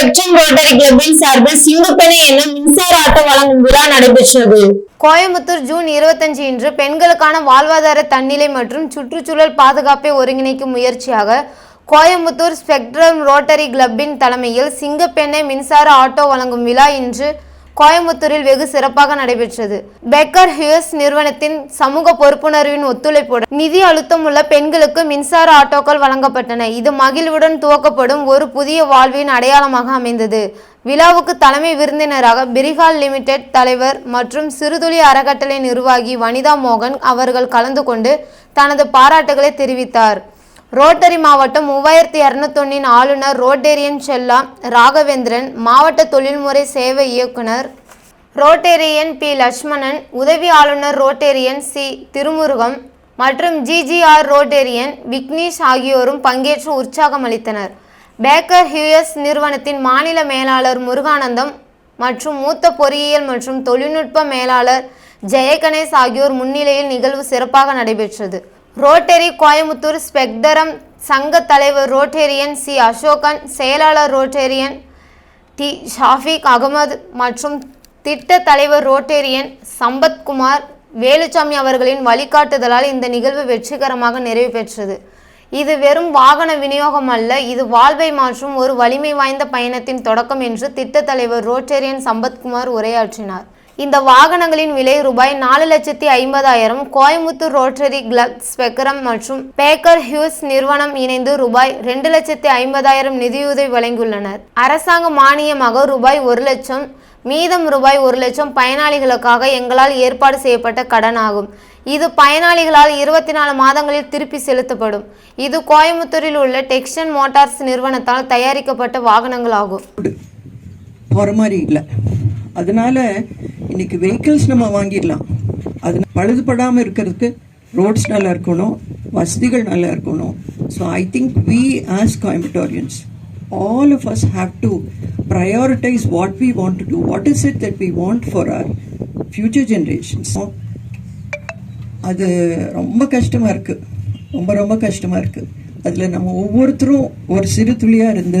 Spectrum rotary கிளப்பின் சார்பில் சிங்கப்பெண்ணை என்னும் மின்சார ஆட்டோ வழங்கும் விழா நடைபெற்றது. கோயம்புத்தூர் ஜூன் இருபத்தஞ்சு இன்று பெண்களுக்கான வாழ்வாதார தன்னிலை மற்றும் சுற்றுச்சூழல் பாதுகாப்பை ஒருங்கிணைக்கும் முயற்சியாக கோயம்புத்தூர் ஸ்பெக்ட்ரம் ரோட்டரி கிளப்பின் தலைமையில் சிங்கப்பெண்ணை மின்சார ஆட்டோ வழங்கும் விழா இன்று கோயம்புத்தூரில் வெகு சிறப்பாக நடைபெற்றது. பெக்கர் ஹியூஸ் நிறுவனத்தின் சமூக பொறுப்புணர்வின் ஒத்துழைப்புடன் நிதி அழுத்தம் உள்ள பெண்களுக்கு மின்சார ஆட்டோக்கள் வழங்கப்பட்டன. இது மகிழ்வுடன் துவக்கப்படும் ஒரு புதிய வாழ்வின் அடையாளமாக அமைந்தது. விழாவுக்கு தலைமை விருந்தினராக பிரிகால் லிமிடெட் தலைவர் மற்றும் சிறுதுளி அறக்கட்டளை நிர்வாகி வனிதா மோகன் அவர்கள் கலந்து கொண்டு தனது பாராட்டுகளை தெரிவித்தார். ரோட்டரி மாவட்டம் மூவாயிரத்தி இரநூத்தொன்னின் ஆளுநர் ரோட்டேரியன் செல்லா ராகவேந்திரன் மாவட்ட தொழில்முறை சேவை இயக்குனர் ரோட்டேரியன் பி. லட்சுமணன் உதவி ஆளுநர் ரோட்டேரியன் சி. திருமுருகம் மற்றும் ஜிஜிஆர் ரோட்டேரியன் விக்னேஷ் ஆகியோரும் பங்கேற்று உற்சாகம் அளித்தனர். பேக்கர் ஹியூஎஸ் நிறுவனத்தின் மாநில மேலாளர் முருகானந்தம் மற்றும் மூத்த பொறியியல் மற்றும் தொழில்நுட்ப மேலாளர் ஜெயகணேஷ் ஆகியோர் முன்னிலையில் நிகழ்வு சிறப்பாக நடைபெற்றது. ரோட்டரி கோயமுத்தூர் ஸ்பெக்டரம் சங்க தலைவர் ரோட்டேரியன் சி. அசோகன் செயலாளர் ரோட்டேரியன் டி. ஷாஃபிக் அகமது மற்றும் திட்ட தலைவர் ரோட்டேரியன் சம்பத்குமார் வேலுச்சாமி அவர்களின் வழிகாட்டுதலால் இந்த நிகழ்வு வெற்றிகரமாக நிறைவு பெற்றது. இது வெறும் வாகன விநியோகம் அல்ல இது வாழ்வை மாற்றும் ஒரு வலிமை வாய்ந்த பயணத்தின் தொடக்கம் என்று திட்ட தலைவர் ரோட்டேரியன் சம்பத்குமார் உரையாற்றினார். இந்த வாகனங்களின் விலை ரூபாய் நாலு லட்சத்தி ஐம்பதாயிரம் கோயம்புத்தூர் ரோட்டரி கிளப் ஸ்பெக்ரம் மற்றும் பேக்கர் ஹியூஸ் நிறுவனம் இணைந்து ரூபாய் ரெண்டு லட்சத்தி ஐம்பதாயிரம் நிதியுதவி வழங்கியுள்ளனர். அரசாங்க மானியமாக ரூபாய் ஒரு லட்சம் மீதம் ரூபாய் ஒரு லட்சம் பயனாளிகளுக்காக எங்களால் ஏற்பாடு செய்யப்பட்ட கடன் ஆகும். இது பயனாளிகளால் இருபத்தி நாலு மாதங்களில் திருப்பி செலுத்தப்படும். இது கோயம்புத்தூரில் உள்ள டெக்ஸ்டன் மோட்டார்ஸ் நிறுவனத்தால் தயாரிக்கப்பட்ட வாகனங்கள் ஆகும் போகிற மாதிரி இல்லை. அதனால இன்னைக்கு வெஹிக்கிள்ஸ் நம்ம வாங்கிடலாம். அது பழுதுபடாமல் இருக்கிறதுக்கு ரோட்ஸ் நல்லா இருக்கணும் வசதிகள் நல்லா இருக்கணும். So I think we as Coimbatoreans all of us have to prioritise what we want to do what is it that we want for our future generations அது ரொம்ப கஷ்டமாக இருக்குது ரொம்ப ரொம்ப கஷ்டமாக இருக்குது அதில் நம்ம ஒவ்வொருத்தரும் ஒரு சிறு துளியாக இருந்து